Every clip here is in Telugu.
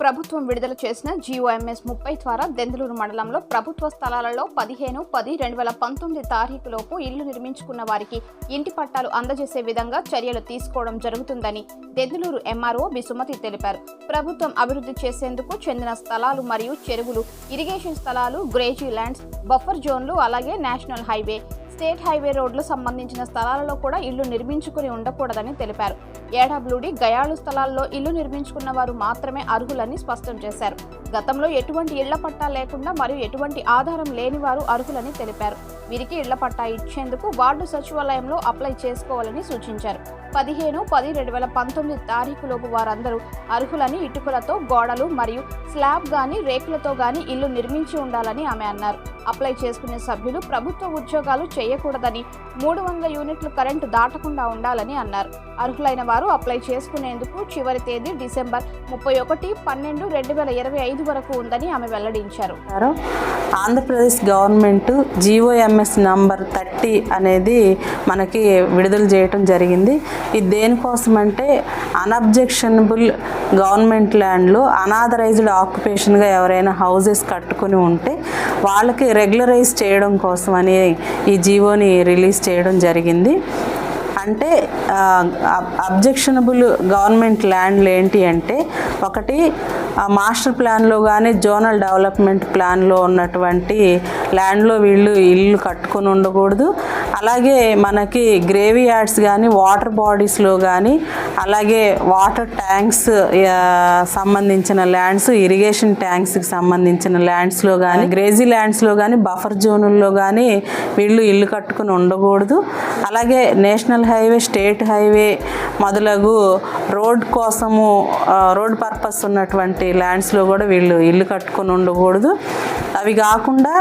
ప్రభుత్వం విడుదల చేసిన జీఓఎంఎస్ ముప్పై ద్వారా దెందులూరు మండలంలో ప్రభుత్వ స్థలాలలో పదిహేను పది రెండు వేల పంతొమ్మిది తారీఖులోపు ఇల్లు నిర్మించుకున్న వారికి ఇంటి పట్టాలు అందజేసే విధంగా చర్యలు తీసుకోవడం జరుగుతుందని దెందులూరు ఎంఆర్ఓ బిసుమతి తెలిపారు. ప్రభుత్వం అభివృద్ధి చేసేందుకు చెందిన స్థలాలు మరియు చెరువులు ఇరిగేషన్ స్థలాలు గ్రేజీ ల్యాండ్స్ బఫర్ జోన్లు అలాగే నేషనల్ హైవే స్టేట్ హైవే రోడ్లు సంబంధించిన స్థలాలలో కూడా ఇల్లు నిర్మించుకుని ఉండకూడదని తెలిపారు. ఏడబ్ల్యూడి గయాళు స్థలాల్లో ఇల్లు నిర్మించుకున్న వారు మాత్రమే అర్హులని స్పష్టం చేశారు. గతంలో ఎటువంటి ఇళ్ళ పట్టా లేకుండా మరియు ఎటువంటి ఆధారం లేని వారు అర్హులని తెలిపారు. వీరికి ఇళ్ళ పట్టా ఇచ్చేందుకు వార్డు సచివాలయంలో అప్లై చేసుకోవాలని సూచించారు. పదిహేను పది రెండు వేల పంతొమ్మిది తారీఖులోపు వారందరూ అర్హులని ఇటుకలతో గోడలు మరియు స్లాబ్ గాని రేకులతో గాని ఇల్లు నిర్మించి ఉండాలని ఆమె అన్నారు. అప్లై చేసుకునే సభ్యులు ప్రభుత్వ ఉద్యోగాలు చేయకూడదని మూడు వందల యూనిట్లు కరెంటు దాటకుండా ఉండాలని అన్నారు. అర్హులైన వారు అప్లై చేసుకునేందుకు చివరి తేదీ డిసెంబర్ ముప్పై ఒకటి పన్నెండు రెండు వేల ఇరవై ఐదు వరకు ఉందని ఆమె వెల్లడించారు. Andhra Pradesh government GOMS number thirty అనేది మనకి విడుదల చేయటం జరిగింది. ఇది దేనికోసం అంటే అన్అబ్జెక్షనబుల్ గవర్నమెంట్ ల్యాండ్లో అనాథరైజ్డ్ ఆక్యుపేషన్గా ఎవరైనా హౌజెస్ కట్టుకుని ఉంటే వాళ్ళకి రెగ్యులరైజ్ చేయడం కోసం అని ఈ జీవోని రిలీజ్ చేయడం జరిగింది. అంటే అబ్జెక్షనబుల్ గవర్నమెంట్ ల్యాండ్లు ఏంటి అంటే ఒకటి మాస్టర్ ప్లాన్లో కానీ జోనల్ డెవలప్మెంట్ ప్లాన్లో ఉన్నటువంటి ల్యాండ్లో వీళ్ళు ఇల్లు కట్టుకొని ఉండకూడదు. అలాగే మనకి గ్రేవీ యాడ్స్ కానీ వాటర్ బాడీస్లో కానీ అలాగే వాటర్ ట్యాంక్స్ సంబంధించిన ల్యాండ్స్ ఇరిగేషన్ ట్యాంక్స్కి సంబంధించిన ల్యాండ్స్లో కానీ గ్రేజీ ల్యాండ్స్లో కానీ బఫర్ జోనుల్లో కానీ వీళ్ళు ఇల్లు కట్టుకొని ఉండకూడదు. అలాగే నేషనల్ హైవే స్టేట్ హైవే మొదలగు రోడ్ కోసము రోడ్ పర్పస్ ఉన్నటువంటి ల్యాండ్స్లో కూడా వీళ్ళు ఇల్లు కట్టుకొని ఉండకూడదు. అవి కాకుండా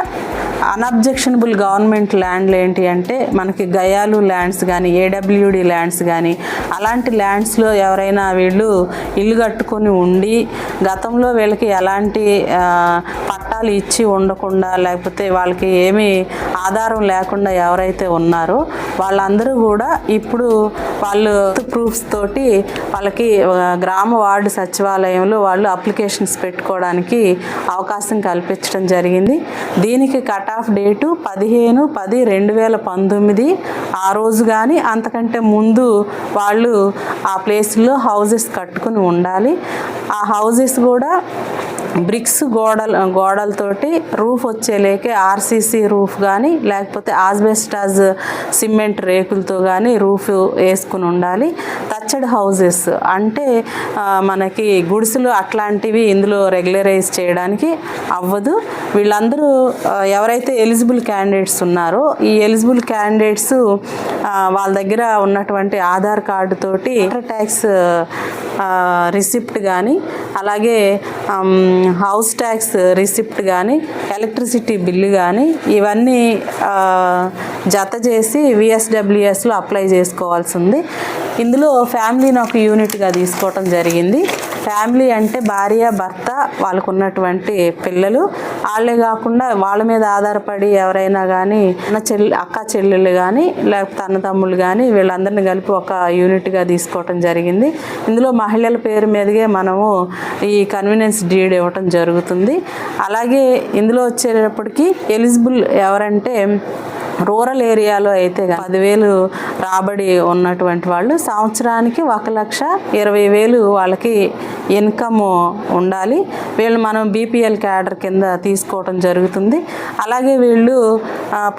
అన్అబ్జెక్షనబుల్ గవర్నమెంట్ ల్యాండ్లు ఏంటి అంటే మనకి గయాలు ల్యాండ్స్ కానీ ఏడబ్ల్యూడి ల్యాండ్స్ కానీ అలాంటి ల్యాండ్స్లో ఎవరైనా వీళ్ళు ఇల్లు కట్టుకొని ఉండి గతంలో వీళ్ళకి ఎలాంటి ఆ, ఇచ్చి ఉండకుండా లేకపోతే వాళ్ళకి ఏమీ ఆధారం లేకుండా ఎవరైతే ఉన్నారో వాళ్ళందరూ కూడా ఇప్పుడు వాళ్ళు ప్రూఫ్స్ తోటి వాళ్ళకి గ్రామ వార్డు సచివాలయంలో వాళ్ళు అప్లికేషన్స్ పెట్టుకోవడానికి అవకాశం కల్పించడం జరిగింది. దీనికి కట్ ఆఫ్ డేటు పదిహేను పది రెండు వేల పంతొమ్మిది. ఆ రోజు కానీ అంతకంటే ముందు వాళ్ళు ఆ ప్లేస్లో హౌజెస్ కట్టుకుని ఉండాలి. ఆ హౌజెస్ కూడా బ్రిక్స్ గోడల గోడలతోటి రూఫ్ వచ్చేలేకే ఆర్సీసీ రూఫ్ కానీ లేకపోతే ఆస్బెస్టాజ్ సిమెంట్ రేకులతో కానీ రూఫ్ వేసుకుని ఉండాలి. టచ్చడ్ హౌజెస్ అంటే మనకి గుడిసెలు అట్లాంటివి ఇందులో రెగ్యులరైజ్ చేయడానికి అవ్వదు. వీళ్ళందరూ ఎవరైతే ఎలిజిబుల్ క్యాండిడేట్స్ ఉన్నారో ఈ ఎలిజిబుల్ క్యాండిడేట్స్ వాళ్ళ దగ్గర ఉన్నటువంటి ఆధార్ కార్డు తోటి ట్యాక్స్ రిసిప్ట్ కానీ అలాగే హౌస్ ట్యాక్స్ రిసిప్ట్ కానీ ఎలక్ట్రిసిటీ బిల్లు కానీ ఇవన్నీ జత చేసి విఎస్డబ్ల్యూఎస్లో అప్లై చేసుకోవాల్సి ఉంది. ఇందులో ఫ్యామిలీని ఒక యూనిట్గా తీసుకోవటం జరిగింది. ఫ్యామిలీ అంటే భార్య భర్త వాళ్ళకు ఉన్నటువంటి పిల్లలు. వాళ్ళే కాకుండా వాళ్ళ మీద ఆధారపడి ఎవరైనా కానీ అన్న చెల్లి అక్క చెల్లెళ్ళు కానీ లేకపోతే అన్నదమ్ములు కానీ వీళ్ళందరినీ కలిపి ఒక యూనిట్గా తీసుకోవటం జరిగింది. ఇందులో మహిళల పేరు మీదగే మనము ఈ కన్వీనియన్స్ డీడ్ ఇవ్వటం జరుగుతుంది. అలాగే ఇందులో వచ్చేటప్పటికి ఎలిజిబుల్ ఎవరంటే రూరల్ ఏరియాలో అయితే పదివేలు రాబడి ఉన్నటువంటి వాళ్ళు సంవత్సరానికి ఒక లక్ష ఇరవై వేలు వాళ్ళకి ఇన్కమ్ ఉండాలి. వీళ్ళు మనం బీపీఎల్ క్యాడర్ కింద తీసుకోవడం జరుగుతుంది. అలాగే వీళ్ళు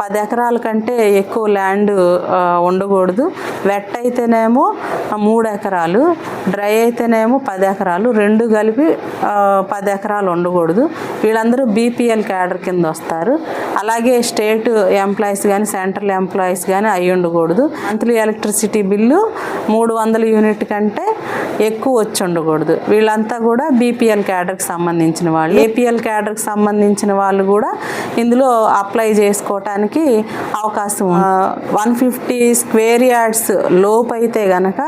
పది ఎకరాల కంటే ఎక్కువ ల్యాండ్ ఉండకూడదు. వెట్ అయితేనేమో మూడు ఎకరాలు. డ్రై అయితేనేమో పది ఎకరాలు. రెండు కలిపి పది ఎకరాలు ఉండకూడదు. వీళ్ళందరూ బీపీఎల్ క్యాడర్ కింద వస్తారు. అలాగే స్టేట్ ఎంప్లాయీస్ కానీ సెంట్రల్ ఎంప్లాయీస్ కానీ అయి ఉండకూడదు. మంత్లీ ఎలక్ట్రిసిటీ బిల్లు మూడు వందల యూనిట్ కంటే ఎక్కువ వచ్చి ఉండకూడదు. వీళ్ళంతా కూడా బీపీఎల్ క్యాడర్కి సంబంధించిన వాళ్ళు. ఏపీఎల్ క్యాడర్కి సంబంధించిన వాళ్ళు కూడా ఇందులో అప్లై చేసుకోవటానికి అవకాశం వన్ ఫిఫ్టీ స్క్వేర్ యార్డ్స్ లోపు అయితే కనుక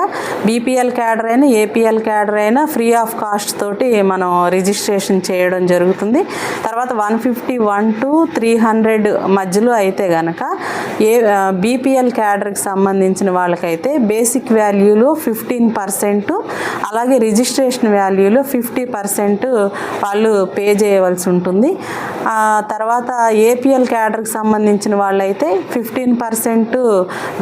బీపీఎల్ క్యాడర్ అయినా ఏపీఎల్ క్యాడర్ అయినా ఫ్రీ ఆఫ్ కాస్ట్ తోటి మనం రిజిస్ట్రేషన్ చేయడం జరుగుతుంది. తర్వాత one fifty one two three hundred మధ్యలో అయితే కనుక ఏ బీపీఎల్ క్యాడర్కి సంబంధించిన వాళ్ళకైతే బేసిక్ వాల్యూలో ఫిఫ్టీన్ పర్సెంట్ అలాగే రిజిస్ట్రేషన్ వాల్యూలో ఫిఫ్టీ పర్సెంట్ వాళ్ళు పే చేయవలసి ఉంటుంది. తర్వాత ఏపీఎల్ క్యాడర్కి సంబంధించిన వాళ్ళైతే fifteen percent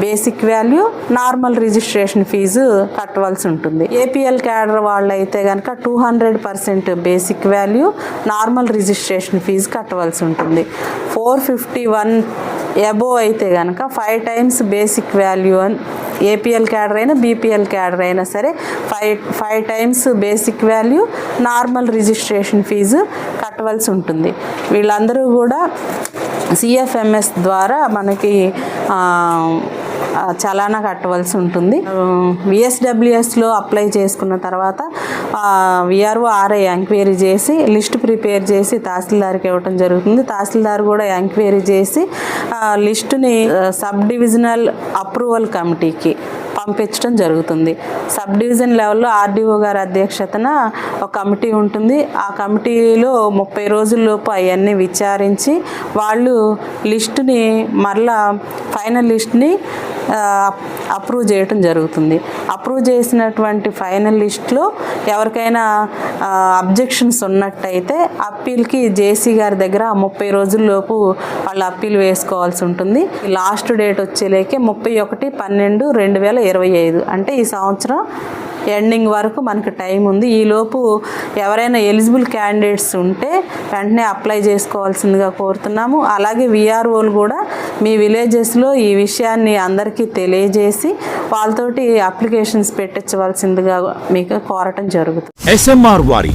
basic value normal registration fee కట్టవలసి ఉంటుంది. ఏపీఎల్ క్యాడర్ వాళ్ళైతే కనుక two hundred percent basic value normal registration fee కట్టవలసి ఉంటుంది. ఫోర్ ఫిఫ్టీ వన్ ఎబో అయితే కనుక ఫైవ్ టైమ్స్ బేసిక్ వాల్యూ అని ఏపీఎల్ క్యాడర్ అయినా బీపీఎల్ క్యాడర్ అయినా సరే five five times basic value normal registration fee కట్టవలసి ఉంటుంది. వీళ్ళందరూ కూడా సిఎఫ్ఎంఎస్ ద్వారా మనకి ఆ, ఆ, చలానా కట్టవలసి ఉంటుంది. విఎస్డబ్ల్యూఎస్లో అప్లై చేసుకున్న తర్వాత విఆర్ఓ ఆర్ఐ ఎంక్వైరీ చేసి లిస్ట్ ప్రిపేర్ చేసి తహసీల్దార్కి ఇవ్వటం జరుగుతుంది. తహసీల్దార్ కూడా ఎంక్వైరీ చేసి లిస్టుని సబ్ డివిజనల్ అప్రూవల్ కమిటీకి పంపించడం జరుగుతుంది. సబ్ డివిజన్ లెవెల్లో ఆర్డీఓ గారి అధ్యక్షతన ఒక కమిటీ ఉంటుంది. ఆ కమిటీలో ముప్పై రోజుల్లోపు అవన్నీ విచారించి వాళ్ళు లిస్టుని మరలా ఫైనల్ లిస్ట్ని అప్రూవ్ చేయటం జరుగుతుంది. అప్రూవ్ చేసినటువంటి ఫైనల్ లిస్ట్లో ఎవరికైనా అబ్జెక్షన్స్ ఉన్నట్టయితే అప్పీల్కి జేసీ గారి దగ్గర ముప్పై రోజుల్లోపు వాళ్ళు అప్పీల్ వేసుకోవాల్సి ఉంటుంది. లాస్ట్ డేట్ వచ్చేలేకే ముప్పై ఒకటి పన్నెండు రెండు వేల ఇరవై ఐదు. అంటే ఈ సంవత్సరం ఎండింగ్ వరకు మనకు టైం ఉంది. ఈలోపు ఎవరైనా ఎలిజిబుల్ క్యాండిడేట్స్ ఉంటే వెంటనే అప్లై చేసుకోవాల్సిందిగా కోరుతున్నాము. అలాగే విఆర్ఓలు కూడా మీ విలేజెస్లో ఈ విషయాన్ని అందరికీ తెలియజేసి వాళ్ళతోటి అప్లికేషన్స్ పెట్టించవలసిందిగా మీకు కోరటం జరుగుతుంది. ఎస్ఎంఆర్ వారి